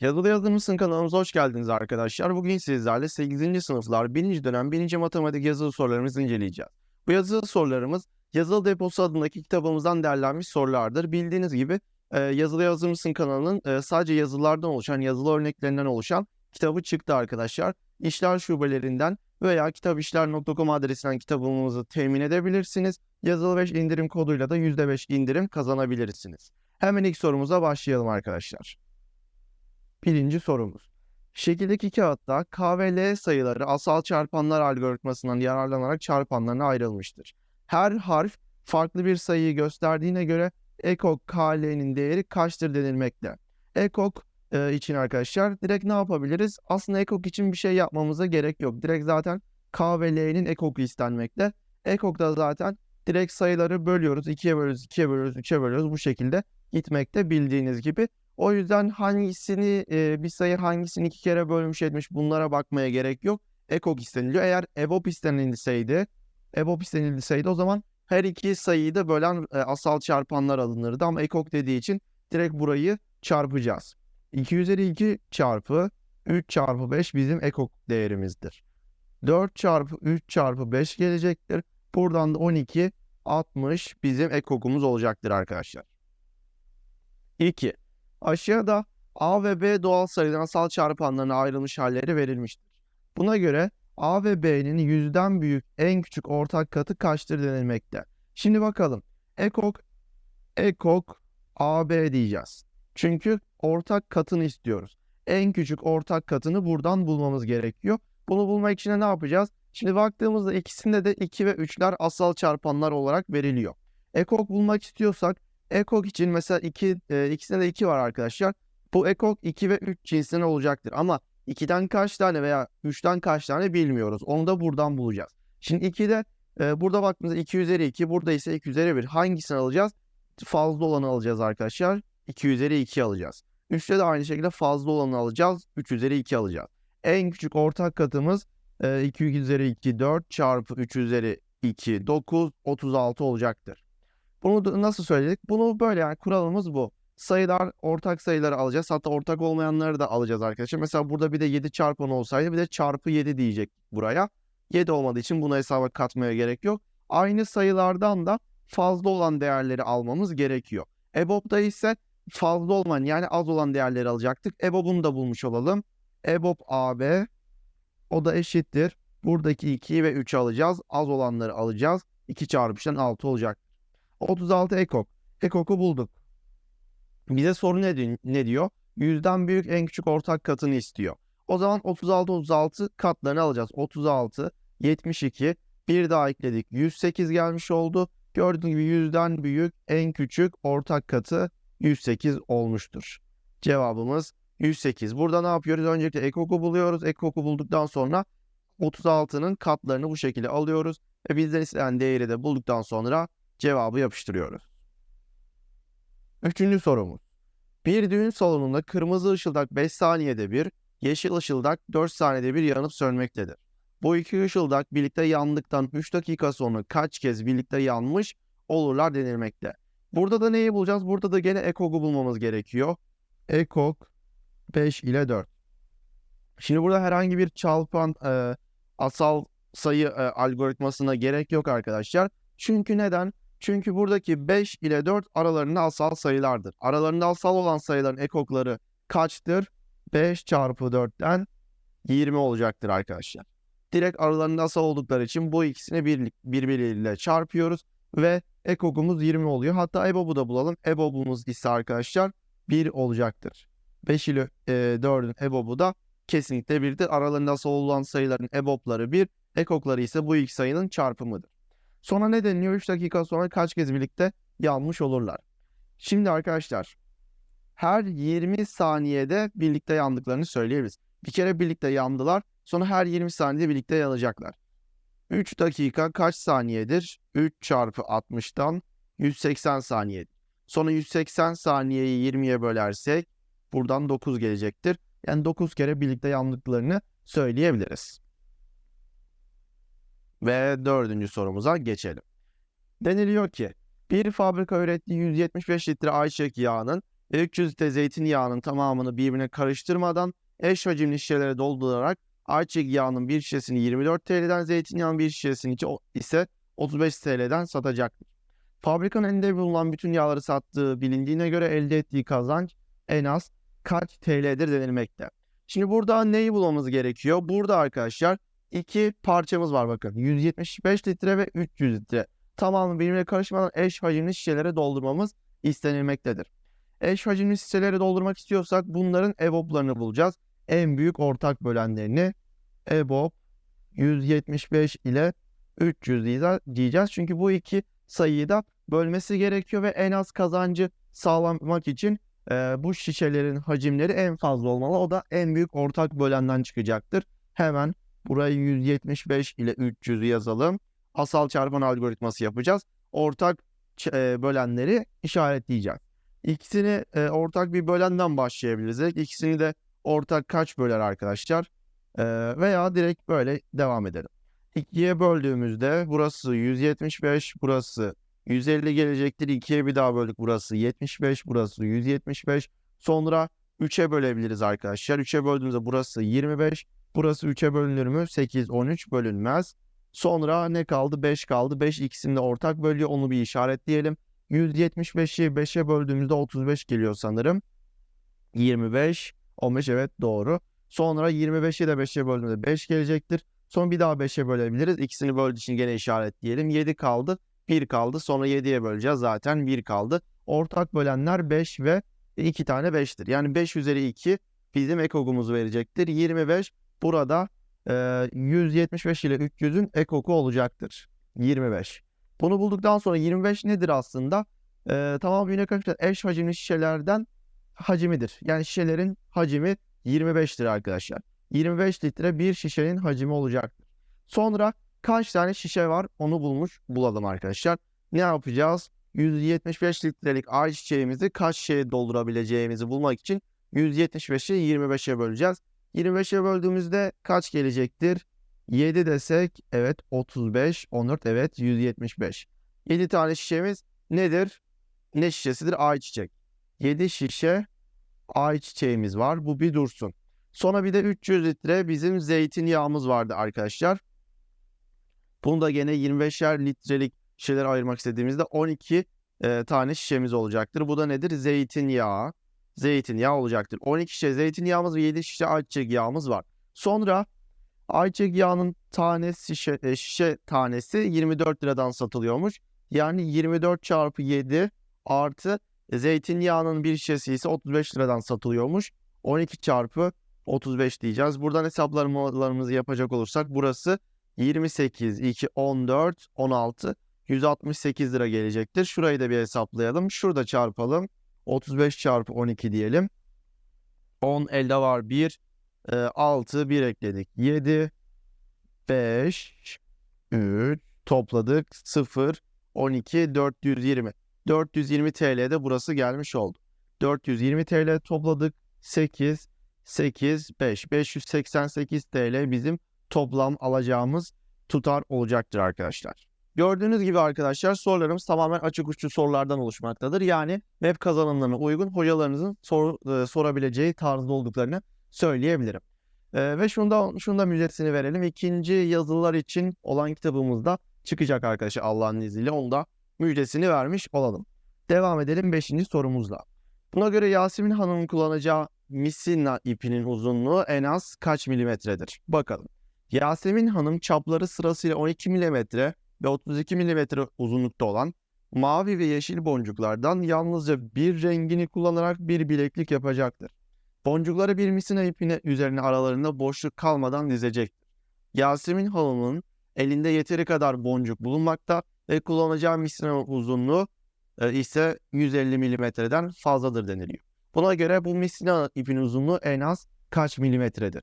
Yazılı Yazır mısın kanalımıza hoş geldiniz arkadaşlar. Bugün sizlerle 8. sınıflar 1. dönem 1. matematik yazılı sorularımızı inceleyeceğiz. Bu yazılı sorularımız Yazılı Deposu adındaki kitabımızdan derlenmiş sorulardır. Bildiğiniz gibi e, Yazılı Yazır mısın kanalının e, sadece yazılardan oluşan, yazılı örneklerinden oluşan kitabı çıktı arkadaşlar. İşler şubelerinden veya kitapişler.com adresinden kitabımızı temin edebilirsiniz. Yazılı 5 indirim koduyla da %5 indirim kazanabilirsiniz. Hemen ilk sorumuza başlayalım arkadaşlar. Birinci sorumuz. Şekildeki kağıtta K ve L sayıları asal çarpanlar algoritmasından yararlanarak çarpanlarına ayrılmıştır. Her harf farklı bir sayıyı gösterdiğine göre ekok KL'nin değeri kaçtır denilmekte. Ekok e, için arkadaşlar direkt ne yapabiliriz? Aslında ekok için bir şey yapmamıza gerek yok. Direkt zaten K ve L'nin ekoku istenmekte. Ekok'ta zaten direkt sayıları bölüyoruz. 2'ye bölüyoruz, 2'ye bölüyoruz, 3'e bölüyoruz. Bu şekilde gitmekte bildiğiniz gibi. O yüzden hangisini e, bir sayı hangisini iki kere bölmüş etmiş bunlara bakmaya gerek yok. Ekok isteniliyor. Eğer EBOB istenilseydi, EBOB istenilseydi o zaman her iki sayıyı da bölen e, asal çarpanlar alınırdı. Ama ekok dediği için direkt burayı çarpacağız. 2 üzeri 2 çarpı 3 çarpı 5 bizim ekok değerimizdir. 4 çarpı 3 çarpı 5 gelecektir. Buradan da 12, 60 bizim ekokumuz olacaktır arkadaşlar. 2. Aşağıda A ve B doğal sayıların asal çarpanlarına ayrılmış halleri verilmiştir. Buna göre A ve B'nin yüzden büyük en küçük ortak katı kaçtır denilmekte. Şimdi bakalım. Ekok, ekok AB diyeceğiz. Çünkü ortak katını istiyoruz. En küçük ortak katını buradan bulmamız gerekiyor. Bunu bulmak için de ne yapacağız? Şimdi baktığımızda ikisinde de 2 ve 3'ler asal çarpanlar olarak veriliyor. Ekok bulmak istiyorsak ekok için mesela 2 e, ikisinde de 2 var arkadaşlar. Bu ekok 2 ve 3 cinsinden olacaktır ama 2'den kaç tane veya 3'ten kaç tane bilmiyoruz. Onu da buradan bulacağız. Şimdi 2'de e, burada baktığımızda 2 üzeri 2, burada ise 2 üzeri 1. Hangisini alacağız? Fazla olanı alacağız arkadaşlar. 2 üzeri 2 alacağız. 3'te de aynı şekilde fazla olanı alacağız. 3 üzeri 2 alacağız. En küçük ortak katımız e, 2 üzeri 2 4 çarpı 3 üzeri 2 9 36 olacaktır. Bunu da nasıl söyledik? Bunu böyle yani kuralımız bu. Sayılar ortak sayıları alacağız. Hatta ortak olmayanları da alacağız arkadaşlar. Mesela burada bir de 7 çarpanı olsaydı bir de çarpı 7 diyecek buraya. 7 olmadığı için bunu hesaba katmaya gerek yok. Aynı sayılardan da fazla olan değerleri almamız gerekiyor. EBOB'da ise fazla olmayan yani az olan değerleri alacaktık. EBOB'unu da bulmuş olalım. EBOB AB o da eşittir. Buradaki 2'yi ve 3'ü alacağız. Az olanları alacağız. 2 çarpı 3'ten 6 olacak. 36 ekok. Ekok'u bulduk. Bize soru ne, ne diyor? Yüzden büyük en küçük ortak katını istiyor. O zaman 36 36 katlarını alacağız. 36, 72, bir daha ekledik. 108 gelmiş oldu. Gördüğünüz gibi yüzden büyük en küçük ortak katı 108 olmuştur. Cevabımız 108. Burada ne yapıyoruz? Öncelikle ekoku buluyoruz. Ekoku bulduktan sonra 36'nın katlarını bu şekilde alıyoruz. Ve bizden istenen değeri de bulduktan sonra cevabı yapıştırıyoruz. Üçüncü sorumuz. Bir düğün salonunda kırmızı ışıldak 5 saniyede bir, yeşil ışıldak 4 saniyede bir yanıp sönmektedir. Bu iki ışıldak birlikte yandıktan 3 dakika sonra kaç kez birlikte yanmış olurlar denilmekte. Burada da neyi bulacağız? Burada da gene ekok'u bulmamız gerekiyor. Ekok 5 ile 4. Şimdi burada herhangi bir çarpan e, asal sayı e, algoritmasına gerek yok arkadaşlar. Çünkü neden? Çünkü buradaki 5 ile 4 aralarında asal sayılardır. Aralarında asal olan sayıların ekokları kaçtır? 5 çarpı 4'ten 20 olacaktır arkadaşlar. Direkt aralarında asal oldukları için bu ikisini bir, birbiriyle çarpıyoruz ve ekokumuz 20 oluyor. Hatta EBOB'u da bulalım. EBOB'umuz ise arkadaşlar 1 olacaktır. 5 ile e, 4'ün EBOB'u da kesinlikle 1'dir. Aralarında asal olan sayıların EBOB'ları 1, ekokları ise bu iki sayının çarpımıdır. Sonra ne deniliyor? 3 dakika sonra kaç kez birlikte yanmış olurlar. Şimdi arkadaşlar her 20 saniyede birlikte yandıklarını söyleyebiliriz. Bir kere birlikte yandılar. Sonra her 20 saniyede birlikte yanacaklar. 3 dakika kaç saniyedir? 3 çarpı 60'tan 180 saniyedir. Sonra 180 saniyeyi 20'ye bölersek buradan 9 gelecektir. Yani 9 kere birlikte yandıklarını söyleyebiliriz. Ve dördüncü sorumuza geçelim. Deniliyor ki bir fabrika ürettiği 175 litre ayçiçek yağının ve 300 litre zeytinyağının tamamını birbirine karıştırmadan eş hacimli şişelere doldurarak ayçiçek yağının bir şişesini 24 TL'den zeytinyağının bir şişesini ise 35 TL'den satacaktır. Fabrikanın elinde bulunan bütün yağları sattığı bilindiğine göre elde ettiği kazanç en az kaç TL'dir denilmekte. Şimdi burada neyi bulmamız gerekiyor? Burada arkadaşlar iki parçamız var bakın. 175 litre ve 300 litre. Tamamı birbirine karışmadan eş hacimli şişelere doldurmamız istenilmektedir. Eş hacimli şişeleri doldurmak istiyorsak bunların EBOB'larını bulacağız. En büyük ortak bölenlerini EBOB 175 ile 300 diyeceğiz. Çünkü bu iki sayıyı da bölmesi gerekiyor ve en az kazancı sağlamak için e, bu şişelerin hacimleri en fazla olmalı. O da en büyük ortak bölenden çıkacaktır. Hemen burayı 175 ile 300'ü yazalım. Asal çarpan algoritması yapacağız. Ortak e, bölenleri işaretleyeceğiz. İkisini e, ortak bir bölenden başlayabiliriz. İkisini de ortak kaç böler arkadaşlar? E, veya direkt böyle devam edelim. 2'ye böldüğümüzde burası 175, burası 150 gelecektir. 2'ye bir daha böldük. Burası 75, burası 175. Sonra 3'e bölebiliriz arkadaşlar. 3'e böldüğümüzde burası 25, burası 3'e bölünür mü? 8, 13 bölünmez. Sonra ne kaldı? 5 kaldı. 5 ikisini de ortak bölüyor. Onu bir işaretleyelim. 175'i 5'e böldüğümüzde 35 geliyor sanırım. 25, 15 evet doğru. Sonra 25'i de 5'e böldüğümüzde 5 gelecektir. Son bir daha 5'e bölebiliriz. İkisini böldüğü için gene işaretleyelim. 7 kaldı. 1 kaldı. Sonra 7'ye böleceğiz. Zaten 1 kaldı. Ortak bölenler 5 ve 2 tane 5'tir. Yani 5 üzeri 2 bizim ekogumuzu verecektir. 25 burada e, 175 ile 300'ün ekoku olacaktır. 25. Bunu bulduktan sonra 25 nedir aslında? E, tamam yine arkadaşlar eş hacimli şişelerden hacimidir. Yani şişelerin hacimi 25'tir arkadaşlar. 25 litre bir şişenin hacmi olacaktır. Sonra kaç tane şişe var onu bulmuş bulalım arkadaşlar. Ne yapacağız? 175 litrelik ayçiçeğimizi kaç şişeye doldurabileceğimizi bulmak için 175'i 25'e böleceğiz. 25'e böldüğümüzde kaç gelecektir? 7 desek evet 35, 14 evet 175. 7 tane şişemiz nedir? Ne şişesidir? Ayçiçek. 7 şişe ayçiçeğimiz var. Bu bir dursun. Sonra bir de 300 litre bizim zeytinyağımız vardı arkadaşlar. Bunu da gene 25'er litrelik şişeler ayırmak istediğimizde 12 e, tane şişemiz olacaktır. Bu da nedir? Zeytinyağı. Zeytinyağı olacaktır. 12 şişe zeytinyağımız ve 7 şişe ayçiçek yağımız var. Sonra ayçiçek yağının tanesi şişe, e, şişe tanesi 24 liradan satılıyormuş. Yani 24 çarpı 7 artı zeytinyağının bir şişesi ise 35 liradan satılıyormuş. 12 çarpı 35 diyeceğiz. Buradan hesaplarımızı yapacak olursak burası 28, 2, 14, 16, 168 lira gelecektir. Şurayı da bir hesaplayalım. Şurada çarpalım. 35 çarpı 12 diyelim. 10 elde var 1, 6, 1 ekledik. 7, 5, 3, topladık 0, 12, 420. 420 TL'de burası gelmiş oldu. 420 TL topladık. 8, 8, 5. 588 TL bizim toplam alacağımız tutar olacaktır arkadaşlar. Gördüğünüz gibi arkadaşlar sorularımız tamamen açık uçlu sorulardan oluşmaktadır. Yani web kazanımlarına uygun hocalarınızın sor, e, sorabileceği tarzda olduklarını söyleyebilirim. E, ve şunu da, şunu da müjdesini verelim. İkinci yazılılar için olan kitabımızda çıkacak arkadaşlar Allah'ın izniyle. Onu da müjdesini vermiş olalım. Devam edelim 5. sorumuzla. Buna göre Yasemin Hanım'ın kullanacağı misina ipinin uzunluğu en az kaç milimetredir? Bakalım. Yasemin Hanım çapları sırasıyla 12 milimetre ve 32 milimetre uzunlukta olan mavi ve yeşil boncuklardan yalnızca bir rengini kullanarak bir bileklik yapacaktır. Boncukları bir misina ipine üzerine aralarında boşluk kalmadan dizecektir. Yasemin Hanım'ın elinde yeteri kadar boncuk bulunmakta ve kullanacağı misina uzunluğu e, ise 150 milimetreden fazladır deniliyor. Buna göre bu misina ipin uzunluğu en az kaç milimetredir?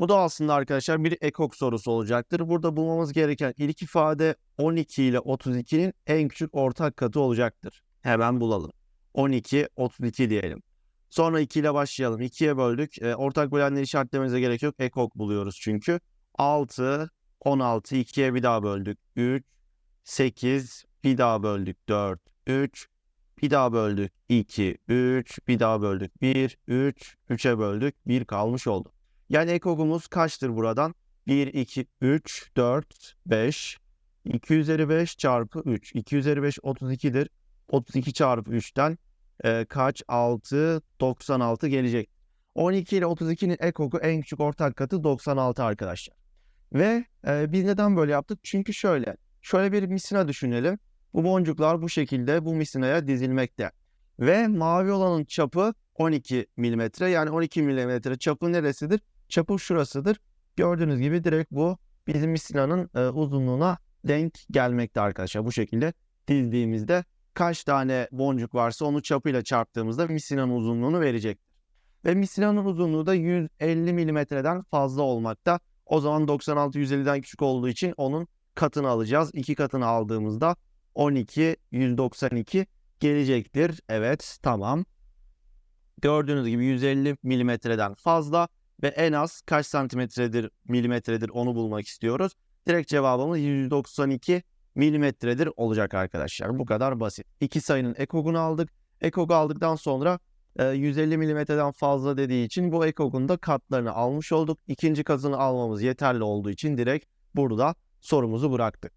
Bu da aslında arkadaşlar bir ekok sorusu olacaktır. Burada bulmamız gereken ilk ifade 12 ile 32'nin en küçük ortak katı olacaktır. Hemen bulalım. 12, 32 diyelim. Sonra 2 ile başlayalım. 2'ye böldük. E, ortak bölenleri işaretlememize gerek yok. Ekok buluyoruz çünkü. 6, 16, 2'ye bir daha böldük. 3, 8, bir daha böldük. 4, 3, Bir daha böldük 2, 3, bir daha böldük 1, 3, 3'e böldük 1 kalmış oldu. Yani ekogumuz kaçtır buradan? 1, 2, 3, 4, 5, 2 üzeri 5 çarpı 3. 2 üzeri 5 32'dir. 32 çarpı 3'ten e, kaç? 6, 96 gelecek. 12 ile 32'nin ekogu en küçük ortak katı 96 arkadaşlar. Ve e, biz neden böyle yaptık? Çünkü şöyle. Şöyle bir misina düşünelim. Bu boncuklar bu şekilde bu misinaya dizilmekte. Ve mavi olanın çapı 12 milimetre. Yani 12 milimetre çapı neresidir? Çapı şurasıdır. Gördüğünüz gibi direkt bu bizim misinanın e, uzunluğuna denk gelmekte arkadaşlar. Bu şekilde dizdiğimizde kaç tane boncuk varsa onu çapıyla çarptığımızda misinanın uzunluğunu verecektir. Ve misinanın uzunluğu da 150 milimetreden fazla olmakta. O zaman 96 150'den küçük olduğu için onun katını alacağız. İki katını aldığımızda 12 192 gelecektir. Evet tamam. Gördüğünüz gibi 150 milimetreden fazla ve en az kaç santimetredir milimetredir onu bulmak istiyoruz. Direkt cevabımız 192 milimetredir olacak arkadaşlar. Bu kadar basit. İki sayının ekogunu aldık. Ekog aldıktan sonra 150 milimetreden fazla dediği için bu ekogun da katlarını almış olduk. İkinci katını almamız yeterli olduğu için direkt burada sorumuzu bıraktık.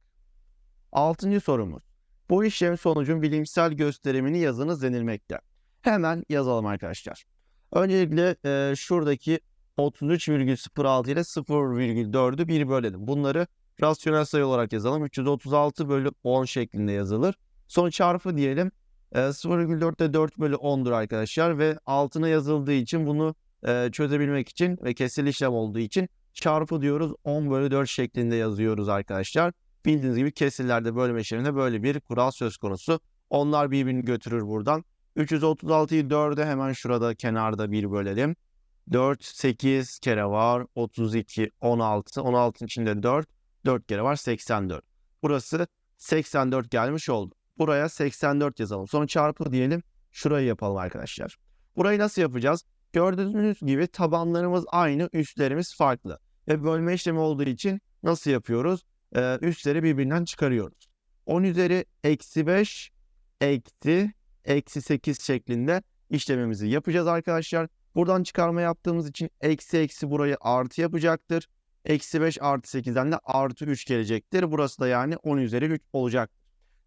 Altıncı sorumuz. Bu işlem sonucun bilimsel gösterimini yazınız denilmekte. Hemen yazalım arkadaşlar. Öncelikle e, şuradaki 33,06 ile 0,4'ü 1 bölelim. Bunları rasyonel sayı olarak yazalım. 336 bölü 10 şeklinde yazılır. Sonra çarpı diyelim. E, 0,4 de 4 bölü 10'dur arkadaşlar ve altına yazıldığı için bunu e, çözebilmek için ve kesir işlem olduğu için çarpı diyoruz 10 bölü 4 şeklinde yazıyoruz arkadaşlar. Bildiğiniz gibi kesirlerde bölme işleminde böyle bir kural söz konusu. Onlar birbirini götürür buradan. 336'yı 4'e hemen şurada kenarda 1 bölelim. 4, 8 kere var. 32, 16. 16'ın içinde 4. 4 kere var 84. Burası 84 gelmiş oldu. Buraya 84 yazalım. Sonra çarpı diyelim. Şurayı yapalım arkadaşlar. Burayı nasıl yapacağız? Gördüğünüz gibi tabanlarımız aynı, üstlerimiz farklı. Ve bölme işlemi olduğu için nasıl yapıyoruz? Ee, üstleri birbirinden çıkarıyoruz. 10 üzeri eksi 5 eksi eksi 8 şeklinde işlemimizi yapacağız arkadaşlar. Buradan çıkarma yaptığımız için eksi eksi burayı artı yapacaktır. Eksi 5 artı 8'den de artı 3 gelecektir. Burası da yani 10 üzeri 3 olacak.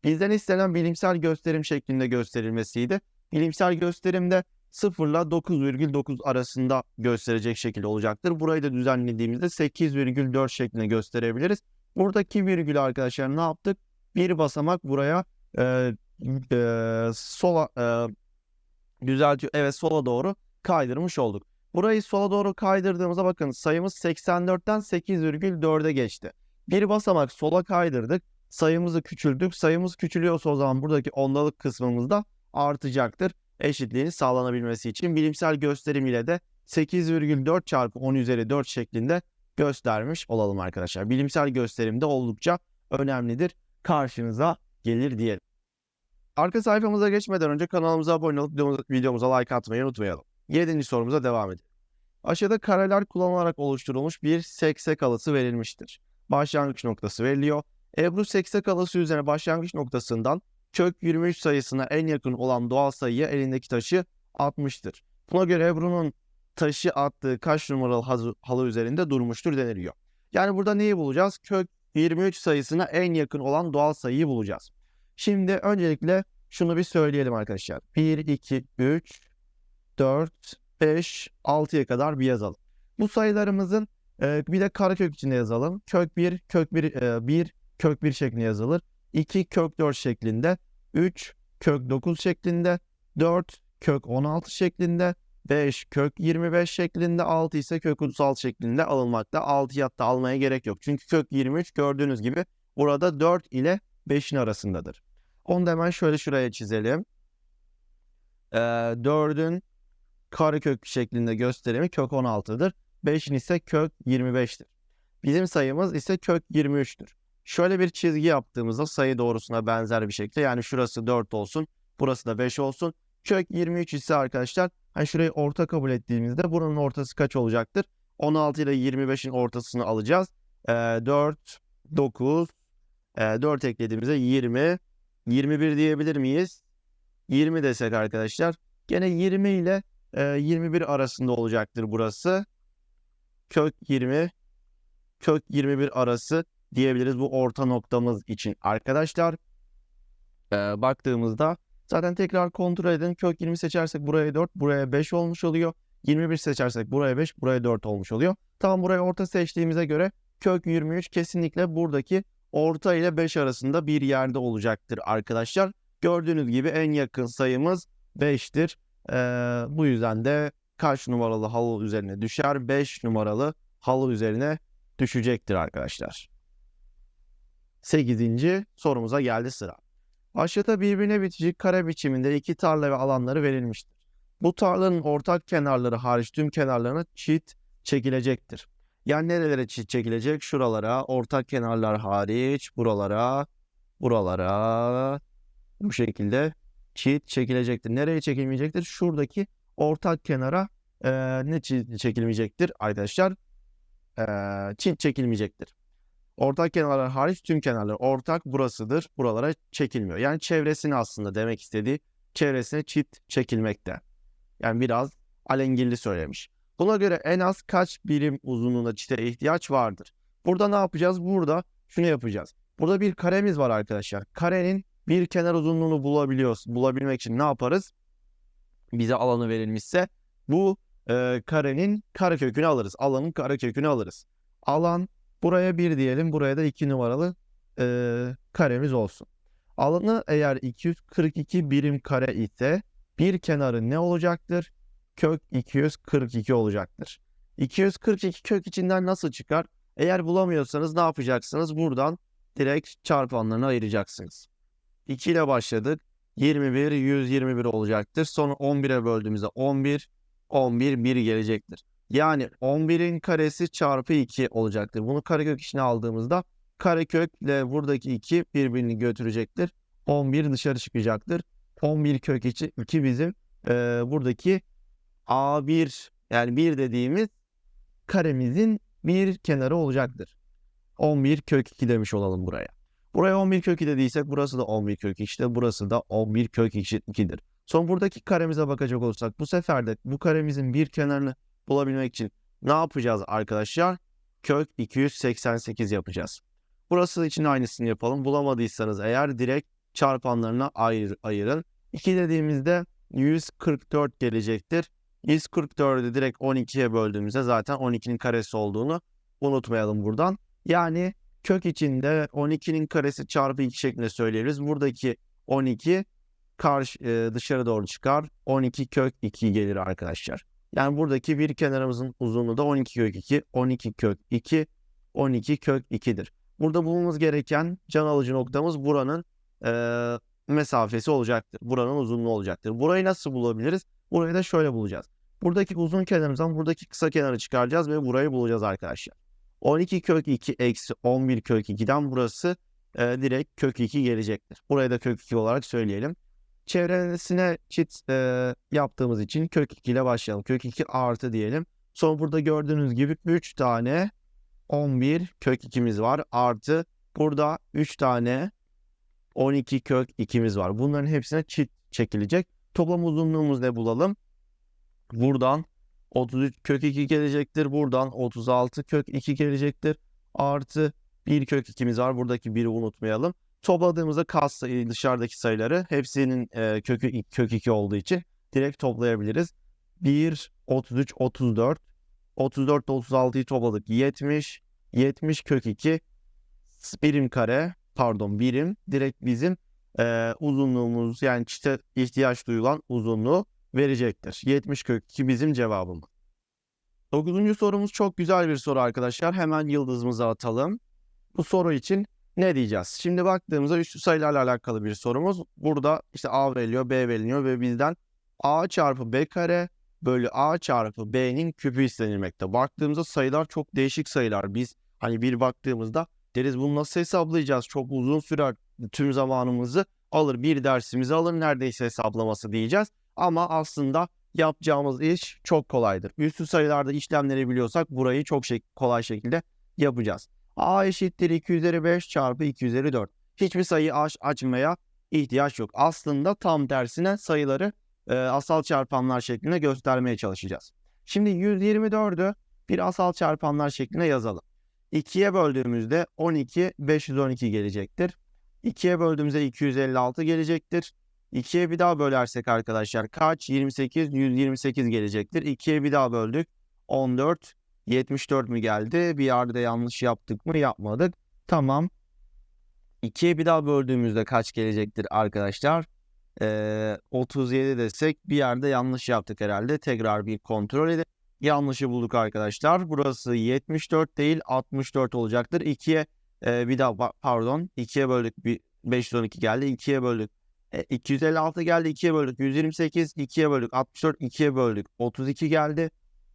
Bizden istenen bilimsel gösterim şeklinde gösterilmesiydi. Bilimsel gösterimde 0 ile 9,9 arasında gösterecek şekilde olacaktır. Burayı da düzenlediğimizde 8,4 şeklinde gösterebiliriz. Buradaki virgül arkadaşlar ne yaptık? Bir basamak buraya e, e, sola e, düzeltiyor. Evet sola doğru kaydırmış olduk. Burayı sola doğru kaydırdığımızda bakın sayımız 84'ten 8,4'e geçti. Bir basamak sola kaydırdık. Sayımızı küçüldük. Sayımız küçülüyorsa o zaman buradaki ondalık kısmımız da artacaktır. Eşitliğin sağlanabilmesi için bilimsel gösterim ile de 8,4 çarpı 10 üzeri 4 şeklinde göstermiş olalım arkadaşlar. Bilimsel gösterimde oldukça önemlidir. Karşınıza gelir diyelim. Arka sayfamıza geçmeden önce kanalımıza abone olup videomuza like atmayı unutmayalım. 7. sorumuza devam edelim. Aşağıda kareler kullanılarak oluşturulmuş bir seksek alısı verilmiştir. Başlangıç noktası veriliyor. Ebru seksek alısı üzerine başlangıç noktasından kök 23 sayısına en yakın olan doğal sayıya elindeki taşı atmıştır. Buna göre Ebru'nun taşı attığı kaç numaralı halı üzerinde durmuştur deniliyor. Yani burada neyi bulacağız? Kök 23 sayısına en yakın olan doğal sayıyı bulacağız. Şimdi öncelikle şunu bir söyleyelim arkadaşlar. 1, 2, 3, 4, 5, 6'ya kadar bir yazalım. Bu sayılarımızın e, bir de karekök içinde yazalım. Kök 1, kök 1, e, 1, kök 1 şeklinde yazılır. 2 kök 4 şeklinde. 3 kök 9 şeklinde. 4 kök 16 şeklinde. 5 kök 25 şeklinde. 6 ise kök 36 şeklinde alınmakta. 6 hatta almaya gerek yok. Çünkü kök 23 gördüğünüz gibi burada 4 ile 5'in arasındadır. Onu da hemen şöyle şuraya çizelim. Ee, 4'ün karekök şeklinde gösterimi kök 16'dır. 5'in ise kök 25'tir. Bizim sayımız ise kök 23'tür. Şöyle bir çizgi yaptığımızda sayı doğrusuna benzer bir şekilde yani şurası 4 olsun, burası da 5 olsun. Kök 23 ise arkadaşlar hani şurayı orta kabul ettiğimizde buranın ortası kaç olacaktır? 16 ile 25'in ortasını alacağız. Ee, 4, 9, e, 4 eklediğimizde 20, 21 diyebilir miyiz? 20 desek arkadaşlar. Gene 20 ile e, 21 arasında olacaktır burası. Kök 20 kök 21 arası diyebiliriz bu orta noktamız için arkadaşlar. Baktığımızda zaten tekrar kontrol edin. Kök 20 seçersek buraya 4, buraya 5 olmuş oluyor. 21 seçersek buraya 5, buraya 4 olmuş oluyor. Tam buraya orta seçtiğimize göre kök 23 kesinlikle buradaki orta ile 5 arasında bir yerde olacaktır arkadaşlar. Gördüğünüz gibi en yakın sayımız 5'tir. Ee, bu yüzden de kaç numaralı halı üzerine düşer? 5 numaralı halı üzerine düşecektir arkadaşlar. 8. sorumuza geldi sıra. Aşağıda birbirine bitişik kare biçiminde iki tarla ve alanları verilmiştir. Bu tarlanın ortak kenarları hariç tüm kenarlarına çit çekilecektir. Yani nerelere çit çekilecek? Şuralara, ortak kenarlar hariç, buralara, buralara bu şekilde çit çekilecektir. Nereye çekilmeyecektir? Şuradaki ortak kenara e, ne çekilmeyecektir arkadaşlar? E, çekilmeyecektir. Ortak kenarlar hariç tüm kenarlar ortak burasıdır. Buralara çekilmiyor. Yani çevresini aslında demek istediği çevresine çit çekilmekte. Yani biraz alengirli söylemiş. Buna göre en az kaç birim uzunluğunda çite ihtiyaç vardır? Burada ne yapacağız? Burada şunu yapacağız. Burada bir karemiz var arkadaşlar. Karenin bir kenar uzunluğunu bulabiliyoruz. Bulabilmek için ne yaparız? Bize alanı verilmişse bu e, karenin karekökünü alırız. Alanın karekökünü alırız. Alan buraya 1 diyelim. Buraya da 2 numaralı e, karemiz olsun. Alanı eğer 242 birim kare ise bir kenarı ne olacaktır? Kök 242 olacaktır. 242 kök içinden nasıl çıkar? Eğer bulamıyorsanız ne yapacaksınız? Buradan direkt çarpanlarını ayıracaksınız. 2 ile başladık. 21, 121 olacaktır. Sonra 11'e böldüğümüzde 11, 11, 1 gelecektir. Yani 11'in karesi çarpı 2 olacaktır. Bunu karekök içine aldığımızda karekökle buradaki 2 birbirini götürecektir. 11 dışarı çıkacaktır. 11 kök içi 2 bizim e, buradaki A1 yani 1 dediğimiz karemizin bir kenarı olacaktır. 11 kök 2 demiş olalım buraya. Buraya 11 kök 2 dediysek burası da 11 kök 2 işte burası da 11 kök 2'dir. Son buradaki karemize bakacak olursak bu sefer de bu karemizin bir kenarını bulabilmek için ne yapacağız arkadaşlar? Kök 288 yapacağız. Burası için aynısını yapalım. Bulamadıysanız eğer direkt çarpanlarına ayır, ayırın. 2 dediğimizde 144 gelecektir. 144'ü direkt 12'ye böldüğümüzde zaten 12'nin karesi olduğunu unutmayalım buradan. Yani kök içinde 12'nin karesi çarpı 2 şeklinde söyleyebiliriz. Buradaki 12 karşı e, dışarı doğru çıkar. 12 kök 2 gelir arkadaşlar. Yani buradaki bir kenarımızın uzunluğu da 12 kök 2, 12 kök 2, 12 kök 2'dir. Burada bulmamız gereken can alıcı noktamız buranın e, mesafesi olacaktır. Buranın uzunluğu olacaktır. Burayı nasıl bulabiliriz? Burayı da şöyle bulacağız. Buradaki uzun kenarımızdan buradaki kısa kenarı çıkaracağız ve burayı bulacağız arkadaşlar. 12 kök 2 eksi 11 kök 2'den burası e, direkt kök 2 gelecektir. Burayı da kök 2 olarak söyleyelim. Çevresine çit e, yaptığımız için kök 2 ile başlayalım. Kök 2 artı diyelim. Sonra burada gördüğünüz gibi 3 tane 11 kök 2'miz var. Artı burada 3 tane 12 kök 2'miz var. Bunların hepsine çit çekilecek. Toplam uzunluğumuz ne bulalım? Buradan 33 kök 2 gelecektir. Buradan 36 kök 2 gelecektir. Artı 1 kök 2'miz var. Buradaki 1'i unutmayalım. Topladığımızda kas dışarıdaki sayıları hepsinin e, kökü kök 2 olduğu için direkt toplayabiliriz. 1, 33, 34. 34 ile 36'yı topladık. 70. 70 kök 2 birim kare pardon birim direkt bizim e, uzunluğumuz yani çite ihtiyaç duyulan uzunluğu verecektir. 70 kök 2 bizim cevabımız. 9. sorumuz çok güzel bir soru arkadaşlar. Hemen yıldızımızı atalım. Bu soru için ne diyeceğiz? Şimdi baktığımızda üstü sayılarla alakalı bir sorumuz. Burada işte A veriliyor, B veriliyor ve bizden A çarpı B kare bölü A çarpı B'nin küpü istenilmekte. Baktığımızda sayılar çok değişik sayılar. Biz hani bir baktığımızda deriz bunu nasıl hesaplayacağız? Çok uzun sürer tüm zamanımızı alır. Bir dersimizi alır neredeyse hesaplaması diyeceğiz. Ama aslında yapacağımız iş çok kolaydır. Üstü sayılarda işlemleri biliyorsak burayı çok şey, kolay şekilde yapacağız. A eşittir 2 üzeri 5 çarpı 2 üzeri 4. Hiçbir sayıyı aç, açmaya ihtiyaç yok. Aslında tam tersine sayıları e, asal çarpanlar şeklinde göstermeye çalışacağız. Şimdi 124'ü bir asal çarpanlar şeklinde yazalım. 2'ye böldüğümüzde 12, 512 gelecektir. 2'ye böldüğümüzde 256 gelecektir. 2'ye bir daha bölersek arkadaşlar kaç? 28, 128 gelecektir. 2'ye bir daha böldük. 14, 74 mü geldi? Bir yerde yanlış yaptık mı? Yapmadık. Tamam. 2'ye bir daha böldüğümüzde kaç gelecektir arkadaşlar? Ee, 37 desek bir yerde yanlış yaptık herhalde. Tekrar bir kontrol edelim. Yanlışı bulduk arkadaşlar. Burası 74 değil 64 olacaktır. 2'ye e, bir daha pardon 2'ye böldük. Bir, 512 geldi. 2'ye böldük. E, 256 geldi. 2'ye böldük. 128 2'ye böldük. 64 2'ye böldük. 32 geldi.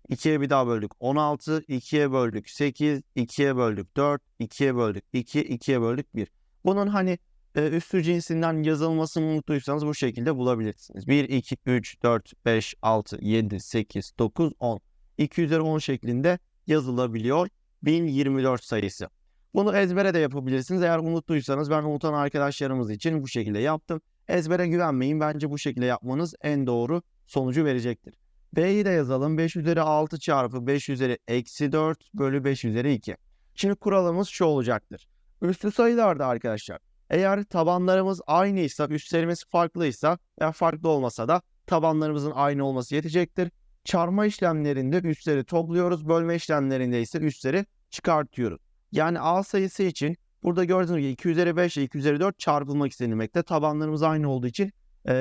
2'ye bir daha böldük. 16 2'ye böldük. 8 2'ye böldük. 4 2'ye böldük. 2 2'ye böldük 1. Bunun hani e, üstü cinsinden yazılmasını unuttuysanız bu şekilde bulabilirsiniz. 1, 2, 3, 4, 5, 6, 7, 8, 9, 10. 2 üzeri 10 şeklinde yazılabiliyor 1024 sayısı. Bunu ezbere de yapabilirsiniz. Eğer unuttuysanız ben unutan arkadaşlarımız için bu şekilde yaptım. Ezbere güvenmeyin. Bence bu şekilde yapmanız en doğru sonucu verecektir. B'yi de yazalım. 5 üzeri 6 çarpı 5 üzeri eksi 4 bölü 5 üzeri 2. Şimdi kuralımız şu olacaktır. Üstü sayılarda arkadaşlar. Eğer tabanlarımız aynıysa, üstlerimiz farklıysa veya farklı olmasa da tabanlarımızın aynı olması yetecektir. Çarpma işlemlerinde üstleri topluyoruz. Bölme işlemlerinde ise üstleri çıkartıyoruz. Yani A sayısı için burada gördüğünüz gibi 2 üzeri 5 ile 2 üzeri 4 çarpılmak istenilmekte. Tabanlarımız aynı olduğu için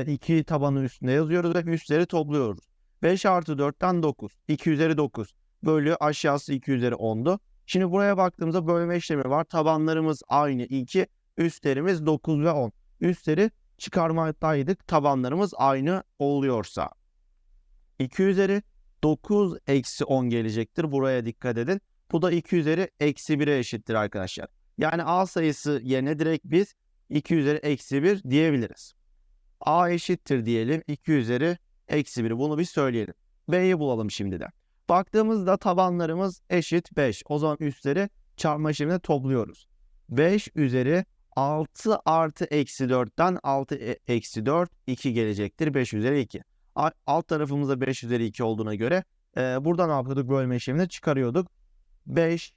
2 e, tabanın üstünde yazıyoruz ve üstleri topluyoruz. 5 artı 4'ten 9. 2 üzeri 9. Bölü aşağısı 2 üzeri 10'du. Şimdi buraya baktığımızda bölme işlemi var. Tabanlarımız aynı 2. Üstlerimiz 9 ve 10. Üstleri çıkarmaktaydık. Tabanlarımız aynı oluyorsa. 2 üzeri 9 eksi 10 gelecektir. Buraya dikkat edin. Bu da 2 üzeri eksi 1'e eşittir arkadaşlar. Yani A sayısı yerine direkt biz 2 üzeri eksi 1 diyebiliriz. A eşittir diyelim 2 üzeri eksi 1. Bunu bir söyleyelim. B'yi bulalım şimdi de. Baktığımızda tabanlarımız eşit 5. O zaman üstleri çarpma işlemine topluyoruz. 5 üzeri 6 artı eksi 4'ten 6 e, eksi 4 2 gelecektir. 5 üzeri 2. Alt tarafımızda 5 üzeri 2 olduğuna göre e, burada ne yapıyorduk? Bölme işlemini çıkarıyorduk. 5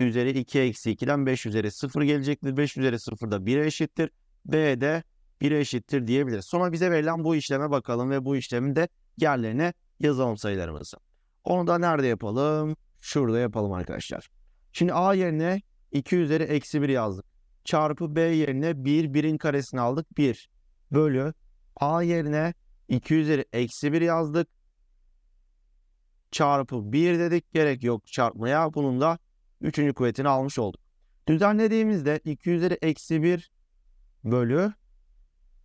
üzeri 2 eksi 2'den 5 üzeri 0 gelecektir. 5 üzeri 0 da 1'e eşittir. B de 1'e eşittir diyebiliriz. Sonra bize verilen bu işleme bakalım ve bu işlemin de yerlerine yazalım sayılarımızı. Onu da nerede yapalım? Şurada yapalım arkadaşlar. Şimdi A yerine 2 üzeri eksi 1 yazdık. Çarpı B yerine 1, 1'in karesini aldık. 1 bölü A yerine 2 üzeri eksi 1 yazdık. Çarpı 1 dedik. Gerek yok çarpmaya. Bunun da 3. kuvvetini almış olduk. Düzenlediğimizde 2 üzeri eksi 1 bölü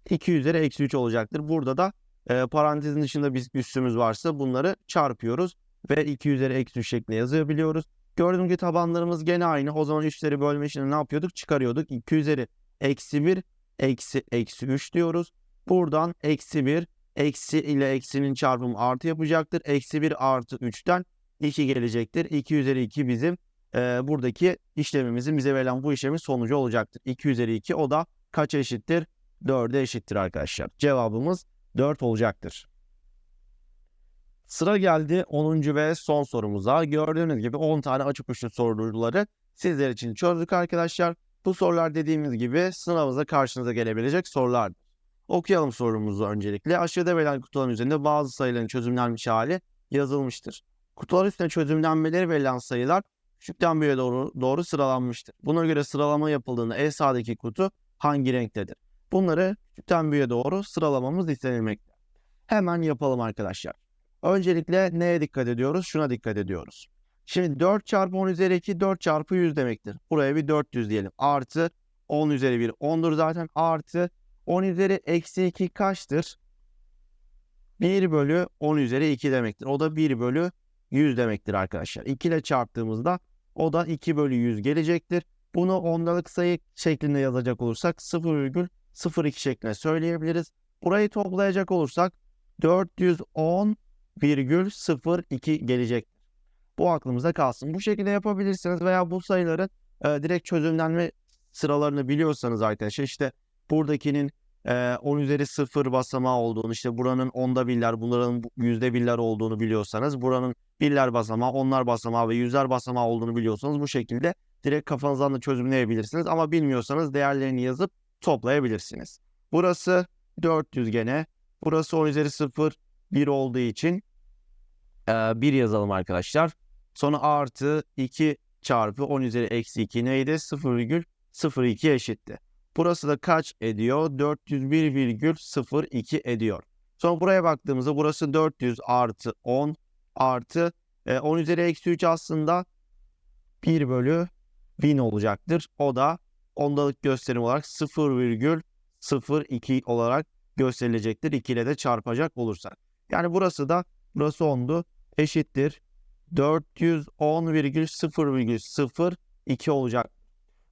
2 üzeri eksi 3 olacaktır. Burada da e, parantezin dışında biz üstümüz varsa bunları çarpıyoruz ve 2 üzeri eksi 3 şeklinde yazabiliyoruz. Gördüğüm ki tabanlarımız gene aynı. O zaman üstleri bölme işini ne yapıyorduk? Çıkarıyorduk. 2 üzeri eksi 1 eksi eksi 3 diyoruz. Buradan eksi 1 eksi ile eksinin çarpımı artı yapacaktır. Eksi 1 artı 3'ten 2 gelecektir. 2 üzeri 2 bizim e, buradaki işlemimizin bize verilen bu işlemin sonucu olacaktır. 2 üzeri 2 o da kaç eşittir? 4'e eşittir arkadaşlar. Cevabımız 4 olacaktır. Sıra geldi 10. ve son sorumuza. Gördüğünüz gibi 10 tane açık uçlu soruları sizler için çözdük arkadaşlar. Bu sorular dediğimiz gibi sınavınıza karşınıza gelebilecek sorulardır. Okuyalım sorumuzu öncelikle. Aşağıda verilen kutuların üzerinde bazı sayıların çözümlenmiş hali yazılmıştır. Kutular üstüne çözümlenmeleri verilen sayılar küçükten büyüğe doğru, doğru sıralanmıştır. Buna göre sıralama yapıldığında en sağdaki kutu hangi renktedir? Bunları küçükten büyüğe doğru sıralamamız istenilmekte. Hemen yapalım arkadaşlar. Öncelikle neye dikkat ediyoruz? Şuna dikkat ediyoruz. Şimdi 4 çarpı 10 üzeri 2 4 çarpı 100 demektir. Buraya bir 400 diyelim. Artı 10 üzeri 1 10'dur zaten. Artı 10 üzeri eksi 2 kaçtır? 1 bölü 10 üzeri 2 demektir. O da 1 bölü 100 demektir arkadaşlar. 2 ile çarptığımızda o da 2 bölü 100 gelecektir. Bunu ondalık sayı şeklinde yazacak olursak 0,02 şeklinde söyleyebiliriz. Burayı toplayacak olursak 410,02 gelecektir. Bu aklımızda kalsın. Bu şekilde yapabilirsiniz veya bu sayıların e, direkt çözümlenme sıralarını biliyorsanız arkadaşlar işte buradakinin e, 10 üzeri 0 basamağı olduğunu işte buranın onda birler bunların bu- yüzde birler olduğunu biliyorsanız buranın birler basamağı onlar basamağı ve yüzler basamağı olduğunu biliyorsanız bu şekilde direkt kafanızdan da çözümleyebilirsiniz ama bilmiyorsanız değerlerini yazıp toplayabilirsiniz. Burası 400 gene. Burası 10 üzeri 0 1 olduğu için e, 1 yazalım arkadaşlar. Sonra artı 2 çarpı 10 üzeri eksi 2 neydi? 0,02 eşitti. Burası da kaç ediyor? 401,02 ediyor. Sonra buraya baktığımızda burası 400 artı 10 artı e, 10 üzeri eksi 3 aslında 1 bölü 1000 olacaktır. O da ondalık gösterim olarak 0,02 olarak gösterilecektir. 2 ile de çarpacak olursak. Yani burası da burası 10'du eşittir 410,0,02 olacak.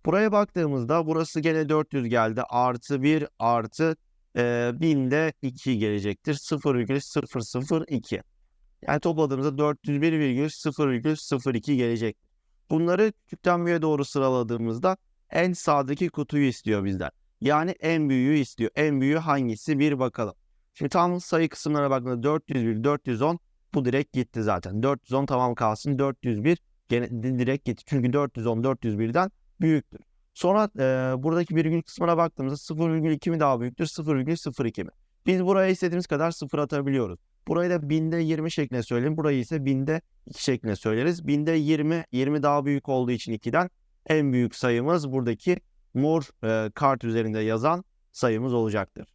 Buraya baktığımızda burası gene 400 geldi. Artı 1 artı e, 1000 de 2 gelecektir. 0,002. Yani topladığımızda 401,0,02 gelecek. Bunları küçükten büyüğe doğru sıraladığımızda en sağdaki kutuyu istiyor bizden. Yani en büyüğü istiyor. En büyüğü hangisi bir bakalım. Şimdi tam sayı kısımlarına baktığımda 401, 410 bu direkt gitti zaten. 410 tamam kalsın. 401 gene di- direkt gitti. Çünkü 410 401'den büyüktür. Sonra e, buradaki virgül kısmına baktığımızda 0,2 mi daha büyüktür? 0,02 mi? Biz buraya istediğimiz kadar sıfır atabiliyoruz. Burayı da binde 20 şeklinde söyleyelim. Burayı ise binde 2 şeklinde söyleriz. Binde 20, 20 daha büyük olduğu için 2'den en büyük sayımız buradaki mor e, kart üzerinde yazan sayımız olacaktır.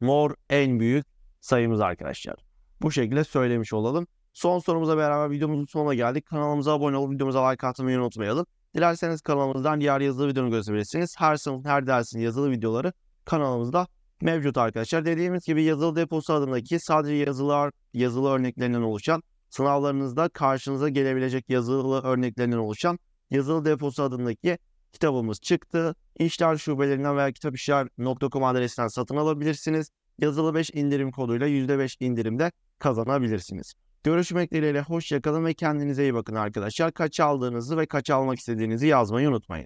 Mor en büyük sayımız arkadaşlar. Bu şekilde söylemiş olalım. Son sorumuza beraber videomuzun sonuna geldik. Kanalımıza abone olup videomuza like atmayı unutmayalım. Dilerseniz kanalımızdan diğer yazılı videonu görebilirsiniz. Her sınıf, her dersin yazılı videoları kanalımızda mevcut arkadaşlar. Dediğimiz gibi yazılı deposu adındaki sadece yazılar, yazılı örneklerinden oluşan sınavlarınızda karşınıza gelebilecek yazılı örneklerinden oluşan yazılı deposu adındaki kitabımız çıktı. İşler şubelerinden veya kitapişler.com adresinden satın alabilirsiniz. Yazılı 5 indirim koduyla %5 indirimde kazanabilirsiniz. Görüşmek dileğiyle hoşçakalın ve kendinize iyi bakın arkadaşlar. Kaç aldığınızı ve kaç almak istediğinizi yazmayı unutmayın.